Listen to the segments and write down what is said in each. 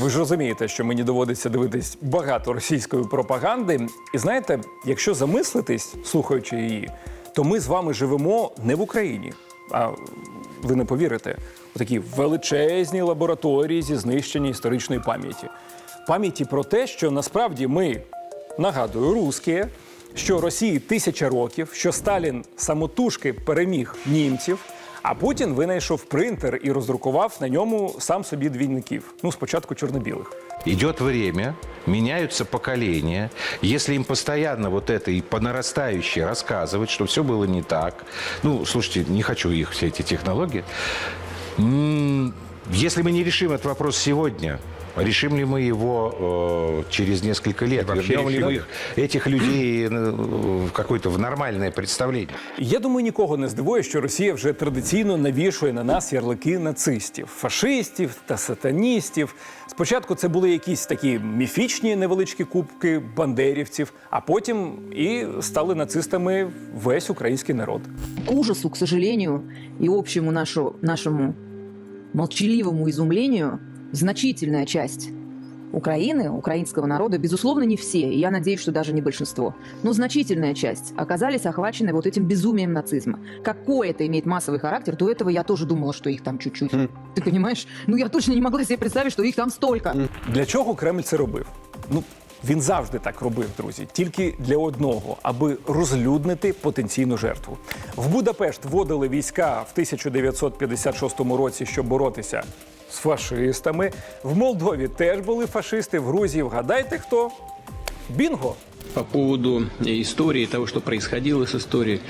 Ви ж розумієте, що мені доводиться дивитись багато російської пропаганди. І знаєте, якщо замислитись, слухаючи її, то ми з вами живемо не в Україні, а ви не повірите, у такій величезній лабораторії зі знищення історичної пам'яті. Пам'яті про те, що насправді ми, нагадую, русські, що Росії тисяча років, що Сталін самотужки переміг німців. А Путін винайшов принтер і роздрукував на ньому сам собі двійників. Ну, спочатку чорно-білих. Идет время, меняются поколения. Если им постоянно вот это и по нарастающей рассказывать, что все было не так, ну, слушайте, не хочу их, все эти технологии. М, Если мы не решим этот вопрос сегодня, решим ли мы его э, через несколько лет, вообще вернем ли решим? мы их, этих людей э, в какое-то в нормальное представление. Я думаю, нікого не здивує, що Росія вже традиційно навішує на нас ярлики нацистів, фашистів та сатаністів. Спочатку це були якісь такі міфічні невеличкі кубки бандерівців, а потім і стали нацистами весь український народ. К ужасу, к сожалению, и общему нашу, нашему молчаливому изумлению, значительная часть Украины, украинского народа, безусловно, не все, и я надеюсь, что даже не большинство, но значительная часть оказались охвачены вот этим безумием нацизма. Какой это имеет массовый характер, до этого я тоже думала, что их там чуть-чуть. Ты понимаешь? Ну, я точно не могла себе представить, что их там столько. Для чого Кремль це робив? Ну він завжди так робив, друзі, тільки для одного, аби розлюднити потенційну жертву. В Будапешт вводили війська в 1956 році, щоб боротися з фашистами. В Молдові теж були фашисти. В Грузії вгадайте хто? Бінго! по поводу э, истории, того, что происходило с историей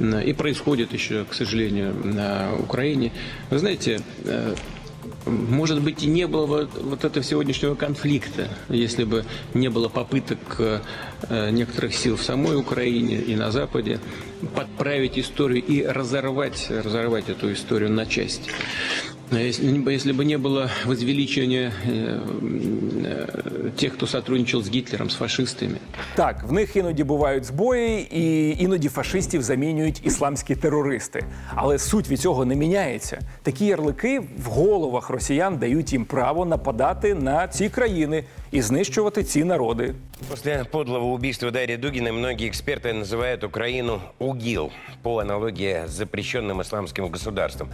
м, и происходит еще, к сожалению, на Украине. Вы знаете, э, может быть, и не было вот, вот этого сегодняшнего конфликта, если бы не было попыток э, некоторых сил в самой Украине и на Западе подправить историю и разорвать, разорвать эту историю на части. Если, если бы не было возвеличивания э, э, тех, кто сотрудничал с Гитлером, с фашистами, Так, в них іноді бувають збої, і іноді фашистів замінюють ісламські терористи. Але суть від цього не міняється. Такі ярлики в головах росіян дають їм право нападати на ці країни і знищувати ці народи. После подлого убийства Дарьи Дугиной многие эксперты называют Украину УГИЛ по аналогии с запрещенным исламским государством.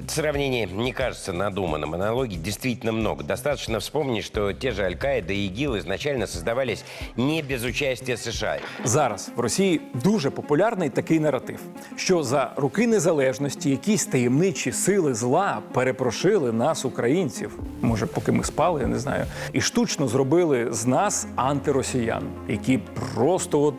Это сравнение не кажется надуманным. Аналогий действительно много. Достаточно вспомнить, что те же Аль-Каида и ИГИЛ изначально создавались не без участия США. Зараз в Росії дуже популярний такий наратив, що за роки незалежності якісь таємничі сили зла перепрошили нас, українців. Може, поки ми спали, я не знаю, і штучно зробили з нас антиросіян, які просто, от,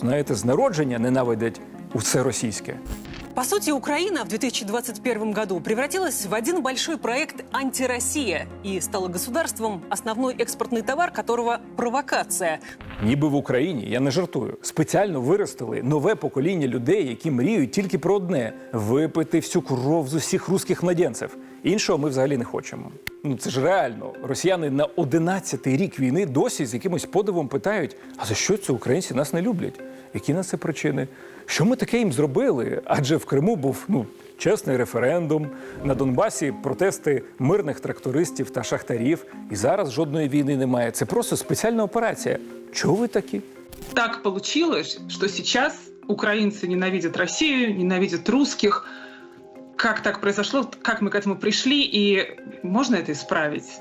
знаєте, з народження ненавидять усе російське. По сути, Украина в 2021 году превратилась в один большой проект «Антироссия» и стала государством, основной экспортный товар которого – провокация. Ніби в Україні, я не жартую, спеціально виростили нове покоління людей, які мріють тільки про одне випити всю кров з усіх русських младенців. Іншого ми взагалі не хочемо. Ну це ж реально. Росіяни на 11-й рік війни досі з якимось подивом питають: а за що це українці нас не люблять? Які на це причини? Що ми таке їм зробили? Адже в Криму був ну чесний референдум, на Донбасі протести мирних трактористів та шахтарів. І зараз жодної війни немає. Це просто спеціальна операція. Чого ви такі? так получилось, что сейчас украинцы ненавидят Россию, ненавидят русских. Как так произошло, как мы к этому пришли, и можно это исправить?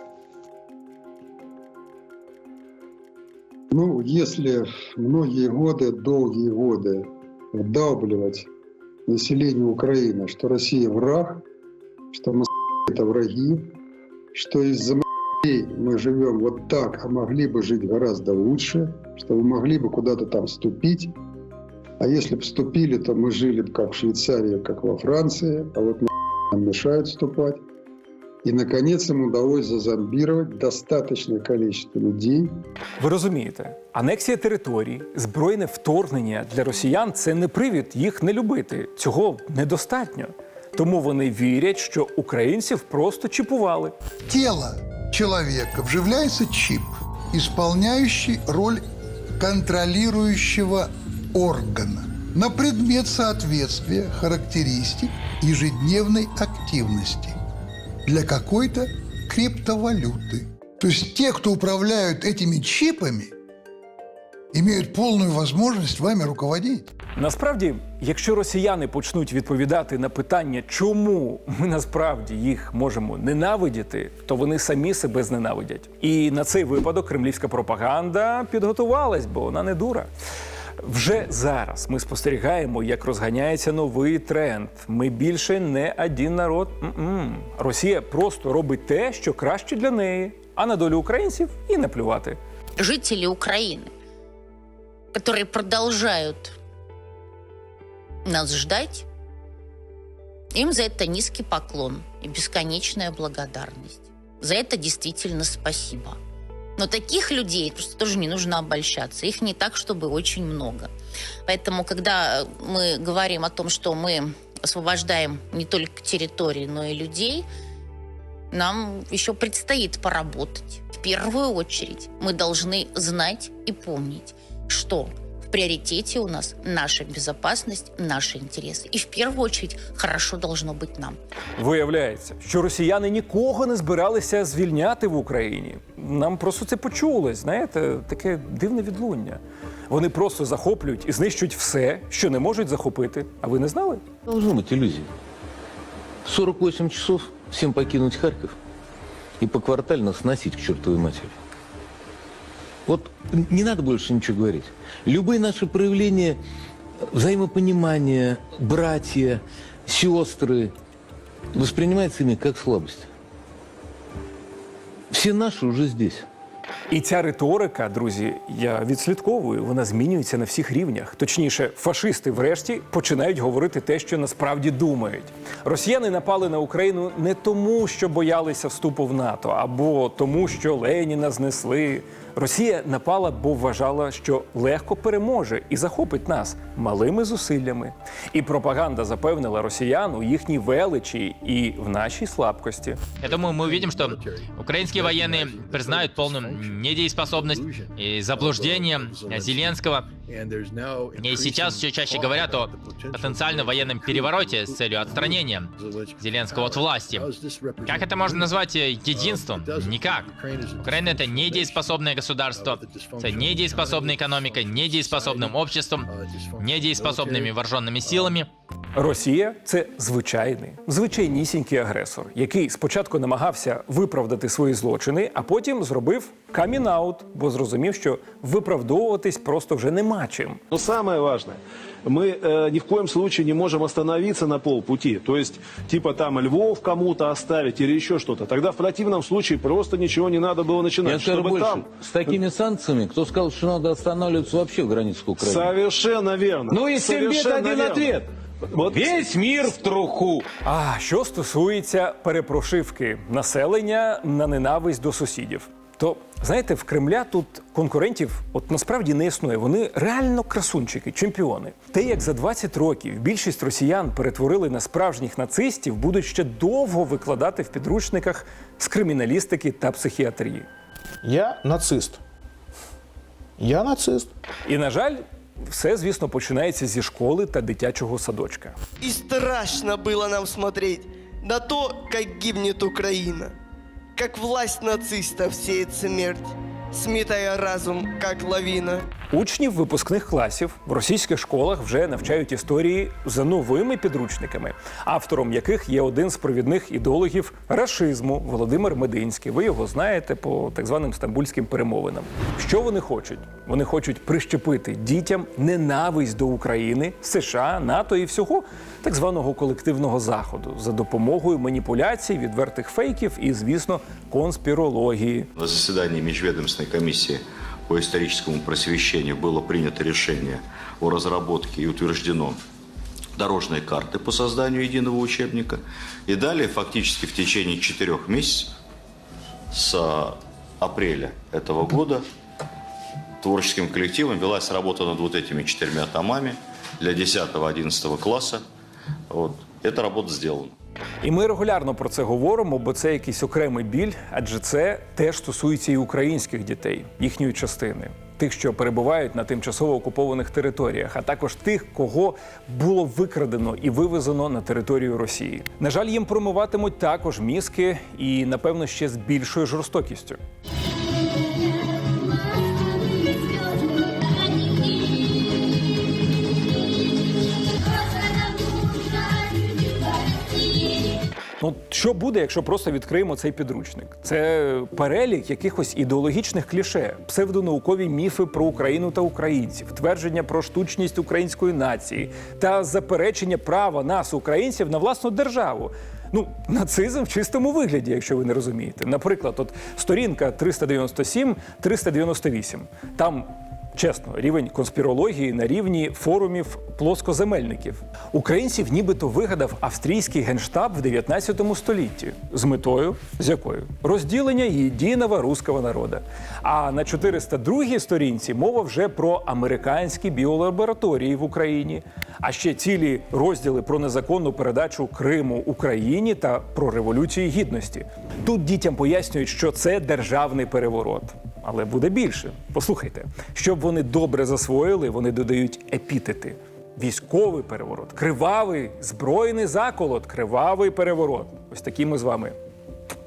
Ну, если многие годы, долгие годы вдавливать населению Украины, что Россия враг, что мы это враги, что из-за мы живем вот так, а могли бы жить гораздо лучше, что мы могли бы куда-то там вступить, а если бы вступили, то мы жили бы как в Швейцарии, как во Франции, а вот нам мешают вступать. И, наконец, им удалось зазомбировать достаточное количество людей, Ви розумієте, анексія територій, збройне вторгнення для росіян це не привід їх не любити. Цього недостатньо. Тому вони вірять, що українців просто чіпували. тело человека вживляется чип, исполняющий роль контролирующего органа на предмет соответствия характеристик ежедневной активности для какой-то криптовалюты. То есть те, кто управляют этими чипами, имеют полную возможность вами руководить. Насправді, якщо росіяни почнуть відповідати на питання, чому ми насправді їх можемо ненавидіти, то вони самі себе зненавидять. І на цей випадок кремлівська пропаганда підготувалась, бо вона не дура. Вже зараз ми спостерігаємо, як розганяється новий тренд. Ми більше не один народ. М-м. Росія просто робить те, що краще для неї, а на долю українців і не плювати. жители Украины, которые продолжают нас ждать, им за это низкий поклон и бесконечная благодарность. За это действительно спасибо. Но таких людей просто тоже не нужно обольщаться. Их не так, чтобы очень много. Поэтому, когда мы говорим о том, что мы освобождаем не только территории, но и людей, нам еще предстоит поработать. В первую очередь мы должны знать и помнить, что в приоритете у нас наша безопасность, наши интересы. И в первую очередь хорошо должно быть нам. Виявляється, що росіяни нікого не збиралися звільняти в Україні. Нам просто це почулось, знаєте, таке дивне відлуння. Вони просто захоплюють і знищують все, що не можуть захопити. А ви не знали? Должно быть иллюзия. 48 часов всем покинуть Харьков и поквартально сносить к чертовой матери. Вот не надо больше ничего говорить. Любые наши проявления взаимопонимания, братья, сестры, воспринимаются ими как слабость. Все наши уже здесь. І ця риторика, друзі, я відслідковую, вона змінюється на всіх рівнях. Точніше, фашисти, врешті, починають говорити те, що насправді думають. Росіяни напали на Україну не тому, що боялися вступу в НАТО, або тому, що Леніна знесли. Росія напала, бо вважала, що легко переможе і захопить нас малими зусиллями. І пропаганда запевнила росіян у їхній величі і в нашій слабкості. Я думаю, ми увидим, що українські воєнні признають повну недієспособність і заблуждення Зеленского. И сейчас все чаще говорят о потенциальном военном перевороте с целью отстранения Зеленского от власти. Как это можно назвать э, единством? Никак. Украина это недееспособное государство, с недееспособной экономикой, недееспособным обществом, недееспособными вооруженными силами. Росія це звичайний, звичайнісінький агресор, який спочатку намагався виправдати свої злочини, а потім зробив камін-аут, бо зрозумів, що виправдовуватись просто вже нема чим. Но самое важное, мы э, ни в коем случае не можем остановиться на полпути. То есть, типа там Львов кому-то оставить или еще что-то. Тогда в противном случае просто ничего не надо было начинать. Я скажу чтобы больше, там... с такими санкциями, кто сказал, что надо останавливаться вообще в границах Украины? Совершенно верно. Ну и всем бед Совершенно один верно. ответ. Вот Весь мир в труху. А що стосується перепрошивки населення на ненависть до сусідів, то знаєте, в Кремля тут конкурентів от насправді не існує. Вони реально красунчики, чемпіони. Те, як за 20 років більшість росіян перетворили на справжніх нацистів, будуть ще довго викладати в підручниках з криміналістики та психіатрії. Я нацист. Я нацист. І на жаль, все, звісно, починається зі школи та дитячого садочка. И страшно было нам смотреть на то, как гибнет Украина. Как власть нацистов сеет смерть, сметая разум, как лавина. Учнів випускних класів в російських школах вже навчають історії за новими підручниками, автором яких є один з провідних ідеологів рашизму Володимир Мединський. Ви його знаєте по так званим стамбульським перемовинам. Що вони хочуть? Вони хочуть прищепити дітям ненависть до України, США, НАТО і всього так званого колективного заходу за допомогою маніпуляцій, відвертих фейків і, звісно, конспірології. На заседании Межведомственной комиссии по историческому просвещению было принято решение о разработке и утверждено дорожной карты по созданию единого учебника. И далее, фактически в течение четырех месяцев, с апреля этого года, творческим коллективом велась работа над вот этими четырьмя томами для 10-11 класса. Вот. Эта работа сделана. І ми регулярно про це говоримо, бо це якийсь окремий біль, адже це теж стосується і українських дітей, їхньої частини, тих, що перебувають на тимчасово окупованих територіях, а також тих, кого було викрадено і вивезено на територію Росії. На жаль, їм промиватимуть також мізки і, напевно, ще з більшою жорстокістю. Ну, що буде, якщо просто відкриємо цей підручник? Це перелік якихось ідеологічних кліше, псевдонаукові міфи про Україну та українців, твердження про штучність української нації та заперечення права нас, українців, на власну державу. Ну, нацизм в чистому вигляді, якщо ви не розумієте. Наприклад, от сторінка 397-398. Там Чесно, рівень конспірології на рівні форумів плоскоземельників. Українців нібито вигадав австрійський генштаб в 19 столітті з метою з якою розділення єдиного руського народу. А на 402 сторінці мова вже про американські біолабораторії в Україні, а ще цілі розділи про незаконну передачу Криму Україні та про революцію гідності. Тут дітям пояснюють, що це державний переворот Але буде більше. Послухайте, щоб вони добре засвоїли, вони додають епітети: військовий переворот, кривавий, збройний заколот, кривавий переворот. Ось такі ми з вами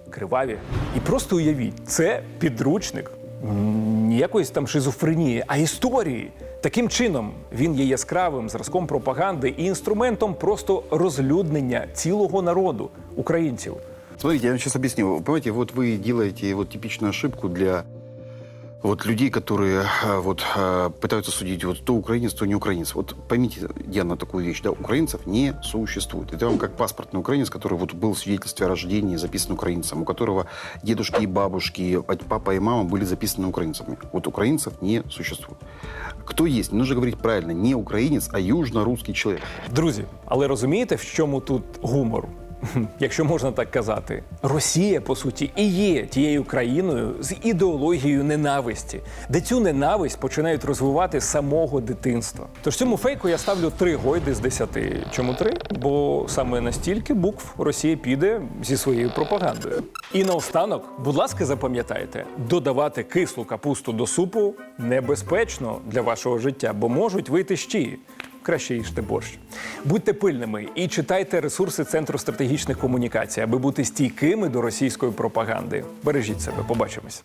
криваві. І просто уявіть, це підручник м, ніякої там шизофренії, а історії. Таким чином він є яскравим зразком пропаганди і інструментом просто розлюднення цілого народу українців. Смотрите, я вам сейчас объясню. Вы Понимаете, вот вы делаете вот типичную ошибку для вот людей, которые а, вот а, пытаются судить, вот то украинец, то не украинец. Вот поймите, Диана, такую вещь, да, украинцев не существует. Это вам как паспортный украинец, который вот был в свидетельстве о рождении записан украинцем, у которого дедушки и бабушки, а папа и мама были записаны украинцами. Вот украинцев не существует. Кто есть? Нужно говорить правильно, не украинец, а южно-русский человек. Друзі, але розумієте, в чому тут гумор? Якщо можна так казати, Росія по суті і є тією країною з ідеологією ненависті, де цю ненависть починають розвивати з самого дитинства. Тож цьому фейку я ставлю три гойди з десяти. Чому три? Бо саме настільки букв Росія піде зі своєю пропагандою. І наостанок, будь ласка, запам'ятайте, додавати кислу капусту до супу небезпечно для вашого життя, бо можуть вийти щі краще їжте борщ. Будьте пильними і читайте ресурси Центру стратегічних комунікацій, аби бути стійкими до російської пропаганди. Бережіть себе, побачимось.